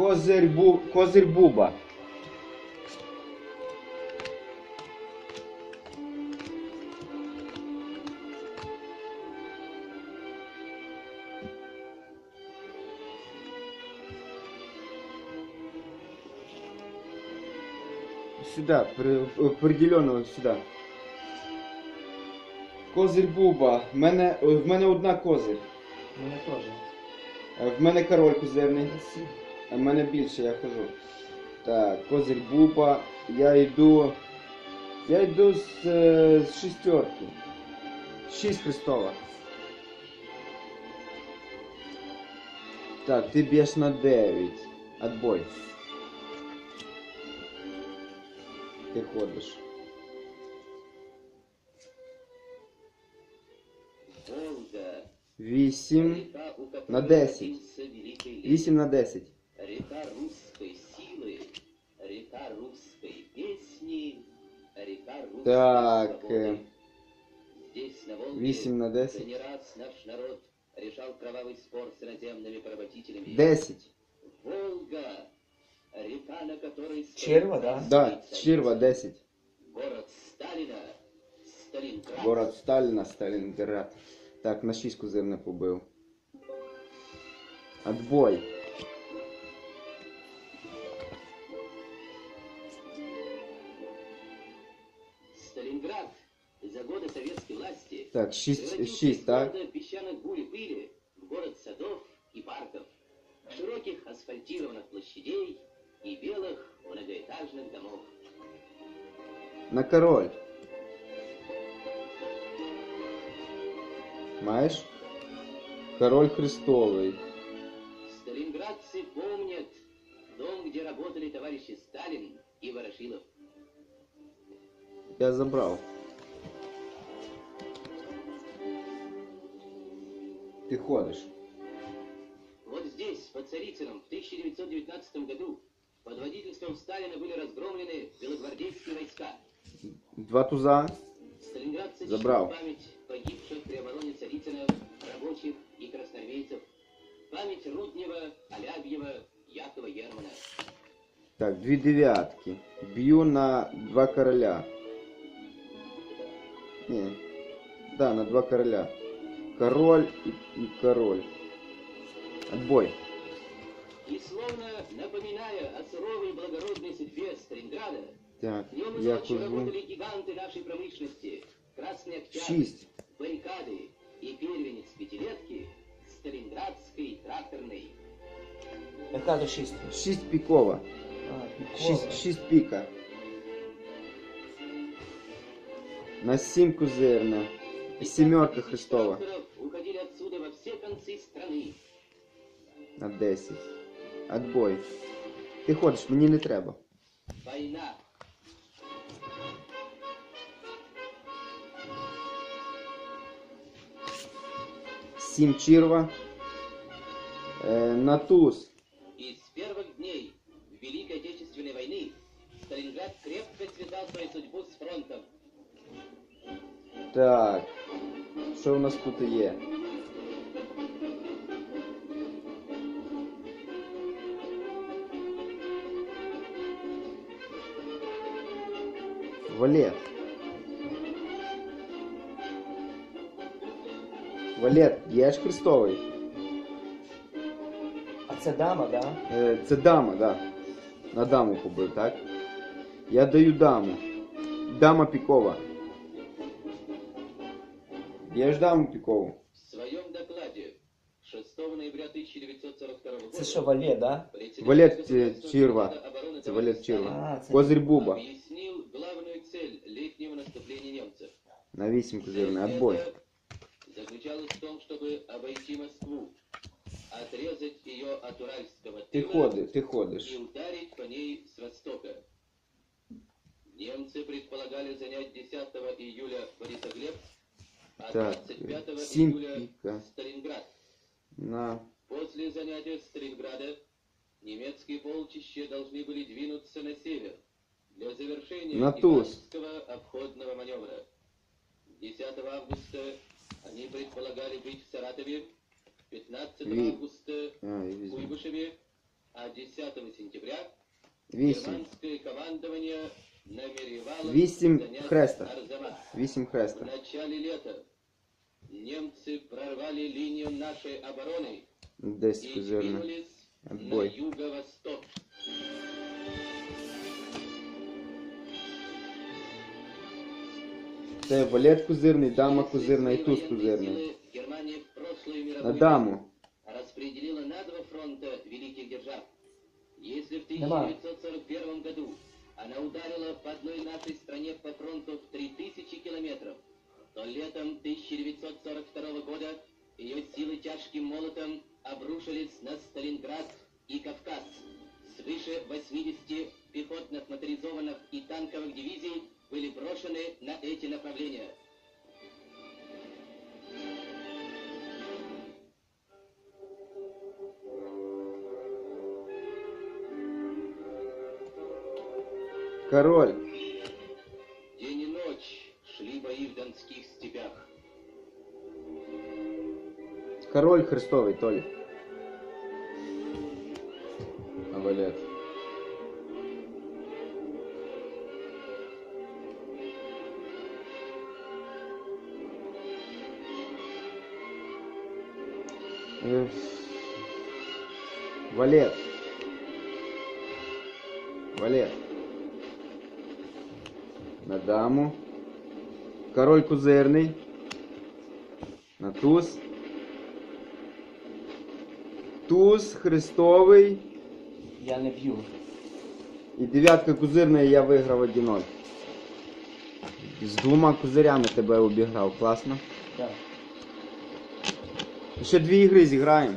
Козир, бу... Козир Буба. Сюда, при... определенно сюда. Козир Буба. В мене, в мене одна козир. Мене теж. Е, В мене король козирний. А в мене більше, я кажу. Так, козир Буба. Я йду. Я йду з, е, з шістерки. Шість Христова. Так, ти б'єш на 9. Отбой. Ти ходиш. Волга, 8 река, у которой на 10. родился великий лев, 8 на 10. Так, свободы. э, Здесь, на Волге, 8 на 10. не раз наш народ решал кровавый спор с иноземными поработителями. 10. Волга, река, на которой... Черва, да? Да. Чирва 10. Город Сталина, Сталинград. Город Сталіна, Сталінград. Так, на 6 козир не побив. Отбой. Так, 6, превратился 6 из так? песчаных бурь и пыли в город садов и парков, широких асфальтированных площадей и белых многоэтажных домов. На король. Маєш? Король Христовий. Сталинградцы помнят дом, где работали товарищи Сталин и Ворошилов. Я забрав. Ти ходиш. Вот здесь, под Царицыном, в 1919 году под водительством Сталина были разгромлены белогвардейские войска. Два туза. Сталинградцы Забрал. память погибших при обороне Царицына рабочих и красноармейцев. Память Руднева, Алябьева, Якова Германа. Так, дві дев'ятки. Б'ю на два короля. Ні. Да, на два короля Король і, і король. Отбой. И словно напоминая о суровой благородной судьбе Сталинграда, Так, в нем и я ночью кожу. работали гиганты нашей промышленности. Красный Октябрь, Шість. баррикады и первенец пятилетки Сталинградской тракторной. Яка до 6? Шість пікова. А, пікова. Шість, шість піка. На сім козирна. Сімерка Десятки тысяч Христова. На 10. Отбой. Ти ходиш, мені не треба. Война. Сім чірва. Е, на туз. И с первых дней Великой Отечественной войны Сталинград крепко связал свою судьбу с фронтом. Так. Що в нас тут є? Валет. Валет, є ж Христовий. А це дама, да? Е, це дама, да. На даму побив, так? Я даю даму. Дама пікова. Є ж даму пікову. В своем докладе 6 ноября 1942 года Це що, валє, да? председатель Валет, э, Государственного Чирва. совета обороны Це товарищ Валет Чирва. Сталин А, це... Козирь Буба. объяснил На 8 козирний. Цель Отбой. эта заключалась в том, чтобы обойти Москву, отрезать ее от Уральского тыла ходи, ти и ходиш. ударить по ней с востока. Немцы предполагали занять 10 июля Борисоглебск, а Так, 25 сім июля. Сталинград. На. После занятия Сталинграда немецкие полчища должны были двинуться на север для завершения На обходного маневра. 10 августа они предполагали быть в Саратове, 15 Ви- августа А, я в візьму. Куйбышеве, а 10 сентября Вісім. германское командование намеревалось Вісім занять хреста. Арзамас. Вісім В хреста. начале лета немцы прорвали линию нашей обороны Десь и козирне. двинулись на Отбой. Юго-восток. Це валет козирний, дама козирна і туз козирний. На даму. распределила на два фронта великих держав. Если в Нема. 1941 году она ударила по одной нашей стране по фронту в 3000 километров, то летом 1942 года ее силы тяжким молотом обрушились на Сталинград и Кавказ. Свыше 80 пехотных моторизованных и танковых дивизий были брошены на эти направления. Король. День и ночь шли бои в донских степях. Король Христовий, Толі. А Валет. Валет. На даму. Король козирний. На туз. Туз Христовий. Я не б'ю. І дев'ятка козирна, і я виграв 1-0. З двома козирями тебе обіграв, класно. Так. Ще дві ігри зіграємо.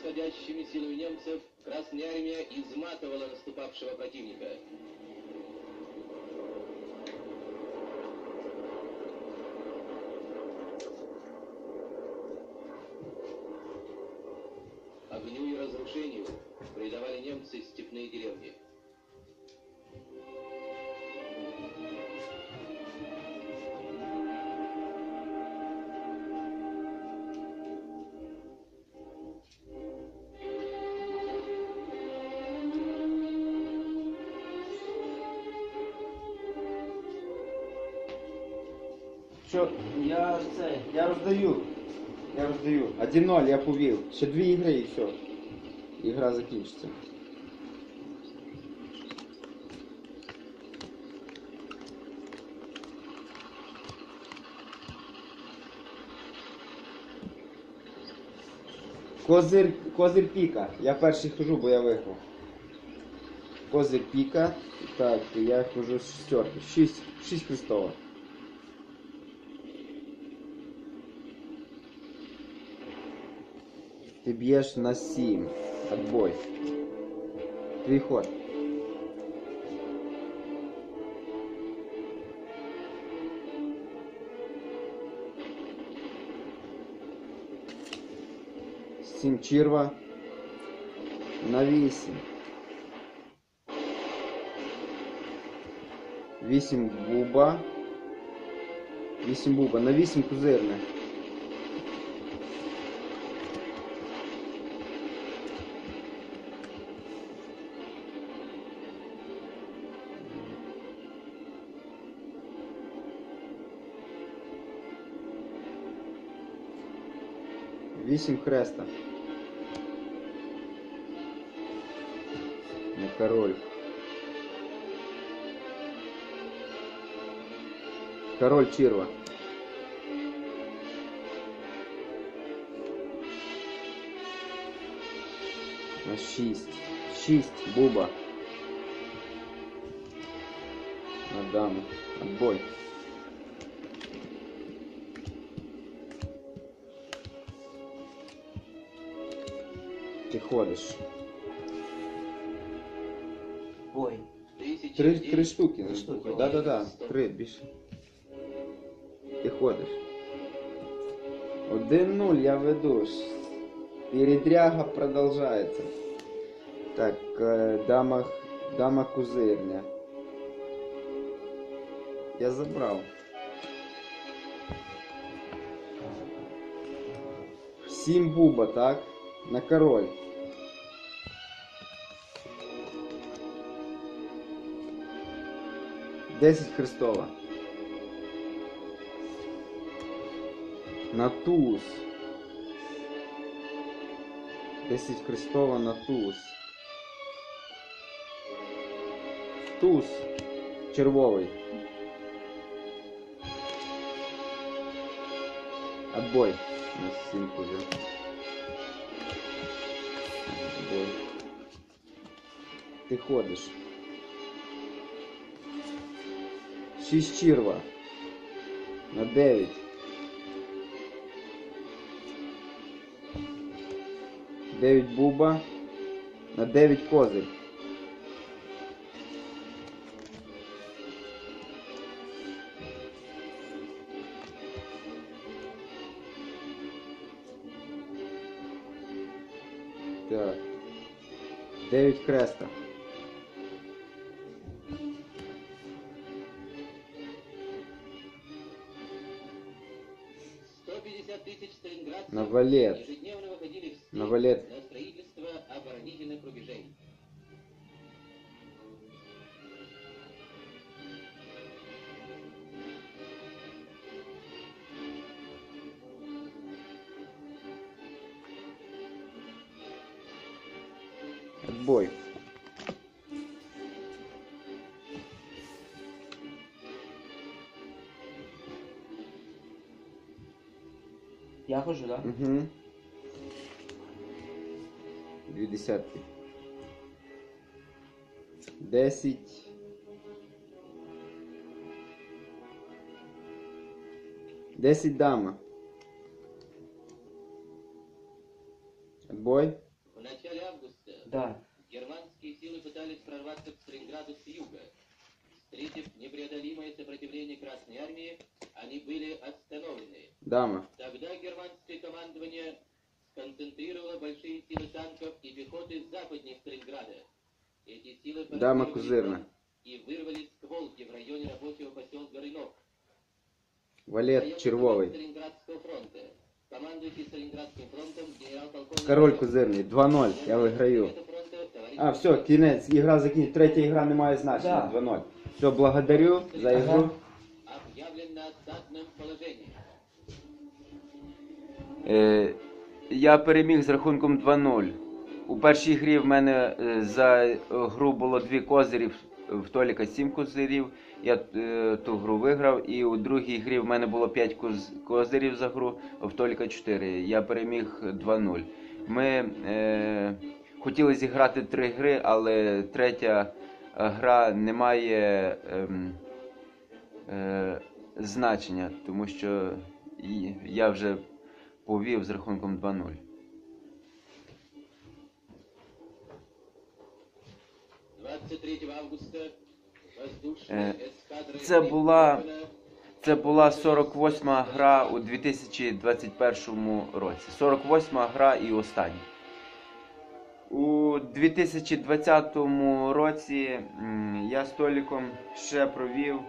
превосходящими силами немцев Красная Армия изматывала наступавшего противника. Що? Я це. Я роздаю. Я роздаю. 1-0, я повів. Ще дві ігри і все. Ігра закінчиться. Козир, козир піка. Я перший хожу, бо я виграв. Козир піка. Так, я хожу з шістерки. Шість, шість хрестова. Ти б'єш на 7. Отбой. Твій ход. Сім черва. На 8. 8 буба. 8 буба. На 8 козирне. Вісім хреста. На король. Король черва. На 6. 6. Буба. На даму. Отбой. Ти ходиш. Бой. Три, три штуки. Три штуки. Да, да, да. Три більше. Ти ходиш. 1-0 я веду. Ш- Передряга продовжається. Так, е, дама, дама кузирня. Я забрав. Сім буба, так? На король. Десять Христова. На туз. Десять Христова на туз. Туз. Червовий. Отбой. На симку взял. Отбой. Ти ходиш. Шість черва. На 9. Дев'ять буба. На 9 козир. Так. 9 креста. Валет. На валет. Отбой. Я хожу, да? Угу. Дві десятки. Десять. Десять дама. Отбой. В начале августа Да. германские силы пытались прорваться к Сталинграду с юга. Встретив непреодолимое сопротивление Красной Армии, они были остановлены. Дама. Тогда германское командование сконцентрировало большие силы танков и пехоты западнее Сталинграда. Эти силы Дама поработали козырна. фронт и вырвались к Волге в районе рабочего поселка Рынок. Валет червовий. Сталинградского фронта. Командующий Сталинградским фронтом генерал-полковник... Король козирний. 2-0. Я виграю. Фронта, товарищ А, все, кінець. Ігра закінчена. Третя ігра не має значення. Да. 2-0. Все, благодарю за ігру. Ага. объявлен на осадном положении. Е, Я переміг з рахунком 2-0. У першій грі в мене е, за е, гру було дві козирів, в Толіка 7 козирів. Я е, ту гру виграв. І у другій грі в мене було 5 коз, козирів за гру, в Толіка 4. Я переміг 2-0. Ми е, хотіли зіграти три гри, але третя е, гра не має ем, е, значення, тому що я вже повів з рахунком 2-0. 23 августа Е, це була- Це була 48-ма гра у 2021 році. 48-ма гра і остання. У 2020 році я з Толіком ще провів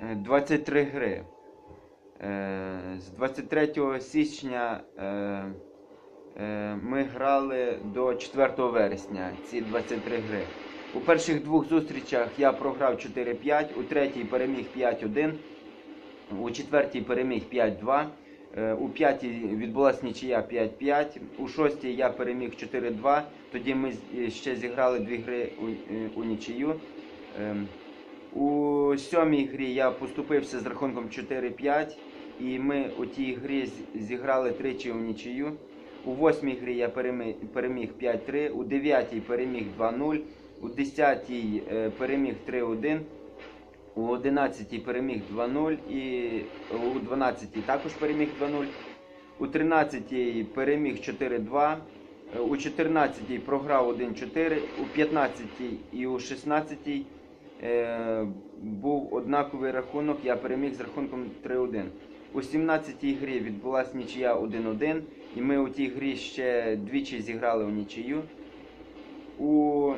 е, 23 гри. Е, З 23 січня е, е, ми грали до 4 вересня ці 23 гри. У перших двох зустрічах я програв 4-5, у третій переміг 5-1, у четвертій переміг 5-2. Е, У п'ятій відбулася нічия 5-5. У шостій я переміг 4-2. Тоді ми ще зіграли дві гри у, у нічию. Ем, У сьомій грі я поступився з рахунком 4-5. І ми у тій грі зіграли тричі у нічию. У восьмій грі я переміг, переміг 5-3, у дев'ятій переміг 2-0, у десятій е, переміг 3-1, у одинадцятій переміг 2-0 і у дванадцятій також переміг 2-0, у тринадцятій переміг 4-2, е, у чотирнадцятій програв 1-4, у п'ятнадцятій і у шістнадцятій е, був однаковий рахунок, я переміг з рахунком 3-1. У 17-й грі відбулася нічия 1-1, і ми у тій грі ще двічі зіграли у нічию. У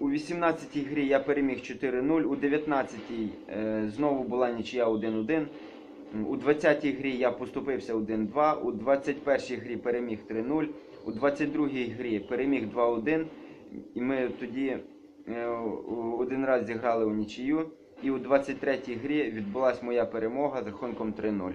У 18-й грі я переміг 4-0, у 19-й е, знову була нічия 1-1. У 20-й грі я поступився 1-2, у 21-й грі переміг 3-0, у 22-й грі переміг 2-1. І ми тоді е, один раз зіграли у нічию. І у 23-й грі відбулася моя перемога з рахунком 3-0.